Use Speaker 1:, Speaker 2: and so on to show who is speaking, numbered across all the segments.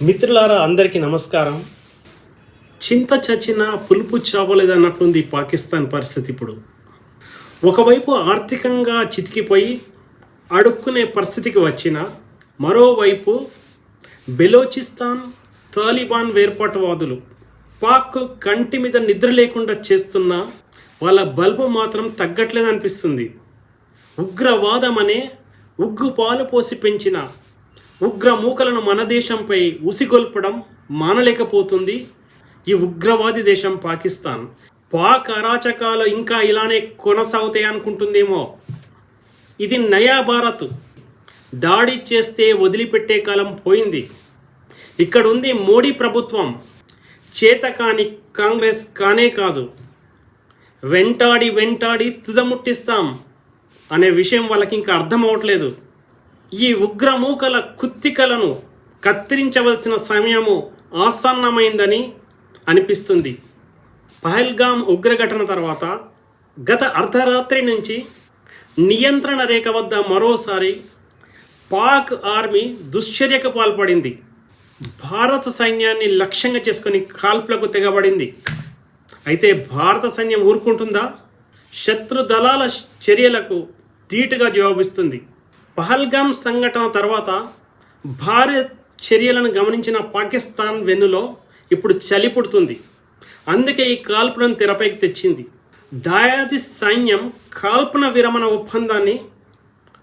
Speaker 1: మిత్రులారా అందరికీ నమస్కారం. చింత చచ్చిన పులుపు చావలేదన్నట్టుంది పాకిస్తాన్ పరిస్థితి ఇప్పుడు. ఒకవైపు ఆర్థికంగా చితికిపోయి అడుక్కునే పరిస్థితికి వచ్చిన మరోవైపు బెలోచిస్తాన్ తాలిబాన్ వేర్పాటువాదులు పాక్ కంటి మీద నిద్ర లేకుండా చేస్తున్న వాళ్ళ బల్బు మాత్రం తగ్గట్లేదనిపిస్తుంది. ఉగ్రవాదం అనే ఉగ్గు పాలు పోసి పెంచిన ఉగ్ర మూకలను మన దేశంపై ఉసిగొల్పడం మానలేకపోతుంది. ఈ ఉగ్రవాది దేశం పాకిస్తాన్. పాక్ అరాచకాలు ఇంకా ఇలానే కొనసాగుతాయి అనుకుంటుందేమో. ఇది నయా భారత్ దాడి చేస్తే వదిలిపెట్టే కాలం పోయింది. ఇక్కడ ఉంది మోడీ ప్రభుత్వం. చేతకాని కాంగ్రెస్ కానే కాదు. వెంటాడి వెంటాడి తుదముట్టిస్తాం అనే విషయం వాళ్ళకి ఇంకా అర్థం అవ్వట్లేదు ఈ ఉగ్రమూకల కుత్తికలను కత్తిరించవలసిన సమయము ఆసన్నమైందని అనిపిస్తుంది. పహల్గామ్ ఉగ్రఘటన తర్వాత గత అర్ధరాత్రి నుంచి నియంత్రణ రేఖ వద్ద మరోసారి పాక్ ఆర్మీ దుశ్చర్యకు పాల్పడింది. భారత సైన్యాన్ని లక్ష్యంగా చేసుకుని కాల్పులకు తెగబడింది. అయితే భారత సైన్యం ఊరుకుంటుందా? శత్రు దళాల చర్యలకు ధీటుగా జవాబిస్తుంది. పహల్గామ్ సంఘటన తర్వాత భారీ చర్యలను గమనించిన పాకిస్తాన్ వెన్నులో ఇప్పుడు చలి పుడుతుంది. అందుకే ఈ కాల్పులను తెరపైకి తెచ్చింది. దాయాది సైన్యం కాల్పున విరమణ ఒప్పందాన్ని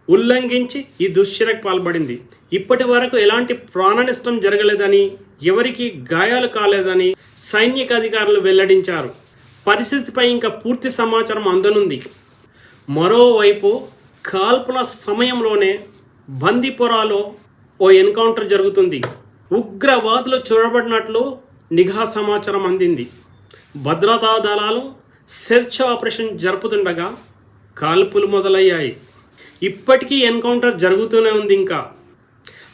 Speaker 1: ఉల్లంఘించి ఈ దుశ్చర్యకు పాల్పడింది. ఇప్పటి వరకు ఎలాంటి ప్రాణనష్టం జరగలేదని ఎవరికి గాయాలు కాలేదని సైనిక అధికారులు వెల్లడించారు. పరిస్థితిపై ఇంకా పూర్తి సమాచారం అందనుంది. మరోవైపు కాల్పుల సమయంలోనే బందీపురాలో ఓ ఎన్కౌంటర్ జరుగుతుంది. ఉగ్రవాదులు చూడబడినట్లు నిఘా సమాచారం అందింది. భద్రతా దళాలు సెర్చ్ ఆపరేషన్ జరుపుతుండగా కాల్పులు మొదలయ్యాయి. ఇప్పటికీ ఎన్కౌంటర్ జరుగుతూనే ఉంది ఇంకా.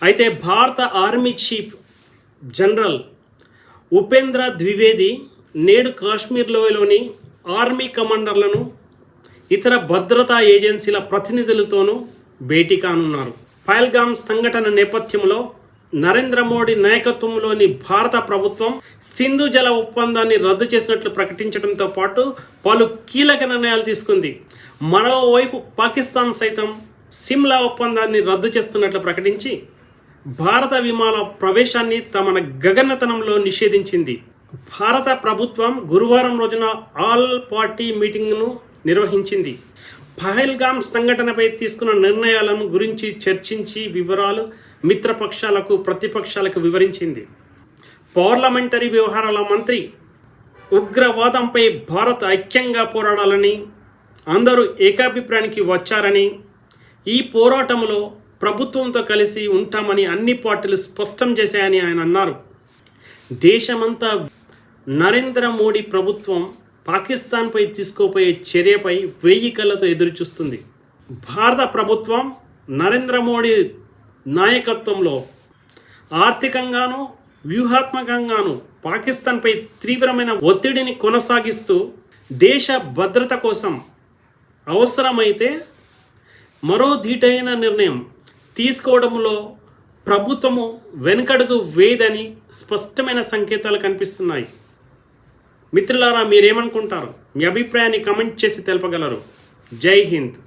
Speaker 1: అయితే భారత army chief general Upendra Dwivedi నేడు కాశ్మీర్ లోయలోని ఆర్మీ కమాండర్లను ఇతర భద్రతా ఏజెన్సీల ప్రతినిధులతోనూ భేటీ కానున్నారు. పైల్గామ్ సంఘటన నేపథ్యంలో నరేంద్ర మోడీ నాయకత్వంలోని భారత ప్రభుత్వం సింధు జల ఒప్పందాన్ని రద్దు చేసినట్లు ప్రకటించడంతో పాటు పలు కీలక నిర్ణయాలు తీసుకుంది. మరోవైపు పాకిస్తాన్ సైతం సిమ్లా ఒప్పందాన్ని రద్దు చేస్తున్నట్లు ప్రకటించి భారత విమాన ప్రవేశాన్ని తమ గగనతనంలో నిషేధించింది. భారత ప్రభుత్వం గురువారం రోజున ఆల్ పార్టీ మీటింగ్ను నిర్వహించింది. పహల్గాం సంఘటనపై తీసుకున్న నిర్ణయాలను గురించి చర్చించి వివరాలు మిత్రపక్షాలకు ప్రతిపక్షాలకు వివరించింది. పార్లమెంటరీ వ్యవహారాల మంత్రి ఉగ్రవాదంపై భారత్ ఐక్యంగా పోరాడాలని అందరూ ఏకాభిప్రాయానికి వచ్చారని ఈ పోరాటంలో ప్రభుత్వంతో కలిసి ఉంటామని అన్ని పార్టీలు స్పష్టం చేశాయని ఆయన అన్నారు. దేశమంతా నరేంద్ర మోడీ ప్రభుత్వం పాకిస్తాన్పై తీసుకోపోయే చర్యపై వెయ్యి కళ్ళతో ఎదురుచూస్తుంది. భారత ప్రభుత్వం నరేంద్ర మోడీ నాయకత్వంలో ఆర్థికంగాను వ్యూహాత్మకంగాను పాకిస్తాన్పై తీవ్రమైన ఒత్తిడిని కొనసాగిస్తూ దేశ భద్రత కోసం అవసరమైతే మరో ధీటైన నిర్ణయం తీసుకోవడంలో ప్రభుత్వము వెనుకడుగు వేదని స్పష్టమైన సంకేతాలు కనిపిస్తున్నాయి. మిత్రులారా మీరేమనుకుంటారు? మీ అభిప్రాయాన్ని కమెంట్ చేసి తెలపగలరు. జై హింద్.